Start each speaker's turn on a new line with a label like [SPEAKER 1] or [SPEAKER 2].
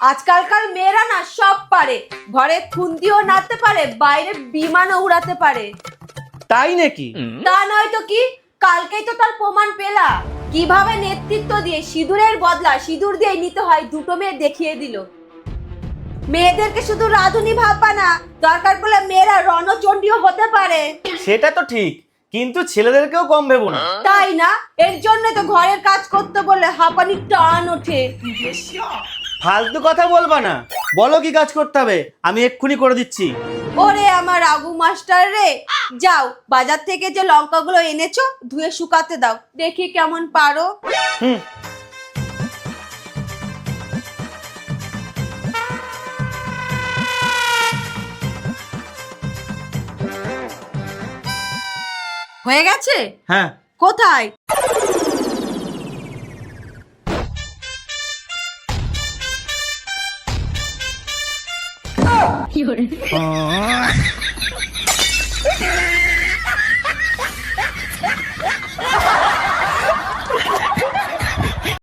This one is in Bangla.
[SPEAKER 1] আজকালকার মেয়েরা না সব পারে। ঘরে খুন্দিও নাড়তে পারে বাইরে বিমানও উড়াতে পারে।
[SPEAKER 2] তাই নাকি?
[SPEAKER 1] তা নয় তো কি? কালকেই তো তার প্রমাণ পেলা কীভাবে নেতৃত্ব দিয়ে সিঁদুরের বদলা সিঁদুর দিয়ে নিতে হয় দুটো মেয়ে দেখিয়ে দিল। মেয়েদেরকে শুধু রাধুনি ভাববা না দরকার পড়লে মেয়েরা রণচণ্ডীও হতে পারে।
[SPEAKER 2] সেটা তো ঠিক কিন্তু ছেলেদেরকেও কম ভেবো না।
[SPEAKER 1] তাই না? এর জন্য তো ঘরের কাজ করতে বলে হাঁপানি টান ওঠে।
[SPEAKER 2] ফালতু কথা বলবা না। বলো কি কাজ করতে হবে আমি এক্ষুনি করে দিচ্ছি।
[SPEAKER 1] ওরে আমার আগু মাস্টার রে। যাও বাজার থেকে যে লঙ্কাগুলো এনেছো ধুয়ে শুকাতে দাও। দেখি কেমন পারো।
[SPEAKER 2] হুম।
[SPEAKER 1] হয়ে গেছে?
[SPEAKER 2] হ্যাঁ।
[SPEAKER 1] কোথায়? 有人。啊